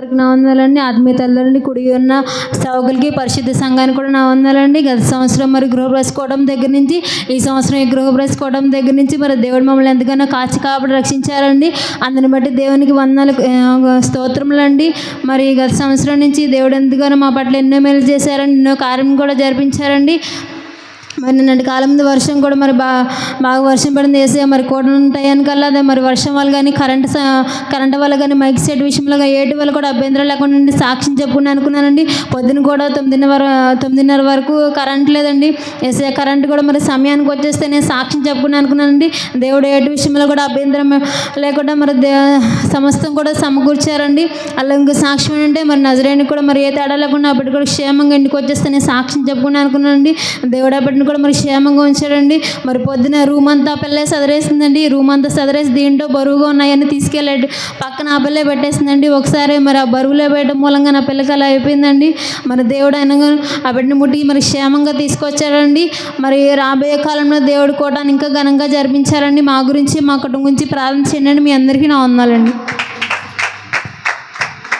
నా వందలండి ఆత్మీయ తల్లులండి కుడి ఉన్న సౌకులకి పరిశుద్ధ సంఘానికి కూడా నా వందలండి గత సంవత్సరం మరి గృహప్రవేశకోవడం దగ్గర నుంచి ఈ సంవత్సరం ఈ గృహప్రవేశకోవడం దగ్గర నుంచి మరి దేవుడు మమ్మల్ని ఎంతగానో కాచి కాపాడి రక్షించారండి. అందుని బట్టి దేవునికి వందలు స్తోత్రములండి. మరి గత సంవత్సరం నుంచి దేవుడు ఎంతగానో మా పట్ల ఎన్నో మేలు చేశారండి ఎన్నో కార్యం కూడా జరిపించారండి. మరి నిన్నటి కాలం వర్షం కూడా మరి బా బాగా వర్షం పడింది. వేసే మరి కోటలు టయానికల్లా అదే మరి వర్షం వల్ల కానీ కరెంట్ స- కరెంట్ వల్ల కానీ మైక్ సెట్ విషయంలో ఏటి వల్ల కూడా అభ్యంతరం లేకుండా ఉండి సాక్ష్యం చెప్పుకుని అనుకున్నానండి. పొద్దున కూడా తొమ్మిదిన్నర తొమ్మిదిన్నర వరకు కరెంట్ లేదండి. వేసే కరెంట్ కూడా మరి సమయానికి వచ్చేస్తే నేను సాక్ష్యం చెప్పుకుని అనుకున్నానండి. దేవుడు ఏటి విషయంలో కూడా అభ్యంతరం లేకుండా మరి దే సమస్తం కూడా సమకూర్చారండి. అలా ఇంకో సాక్ష్యం ఏంటంటే మరి నజరేణి కూడా మరి ఏ తేడా లేకుండా అప్పటి కూడా క్షేమంగా ఇంటికి వచ్చేస్తే నేను సాక్ష్యం చెప్పుకుని అనుకున్నానండి. దేవుడు అప్పటిని కూడా మరి క్షేమంగా ఉంచాడండి. మరి పొద్దున రూమ్ అంతా పిల్లే సదరేసిందండి. రూమ్ అంతా సదరేసి దీంట్లో బరువుగా ఉన్నాయని తీసుకెళ్ళాడు. పక్కన ఆ పిల్లే పెట్టేసిందండి. ఒకసారి మరి ఆ బరువులో పెట్టడం మూలంగా నా పిల్లకి అలా అయిపోయిందండి. మరి దేవుడు అనగా ఆ బిడ్డను ముట్టి మరి క్షేమంగా తీసుకొచ్చాడండి. మరి రాబోయే కాలంలో దేవుడు కూడా ఇంకా ఘనంగా జరిపించారండి. మా గురించి మా కుటుంబం గురించి ప్రార్థన చేయండి. మీ అందరికీ నా వందాలండి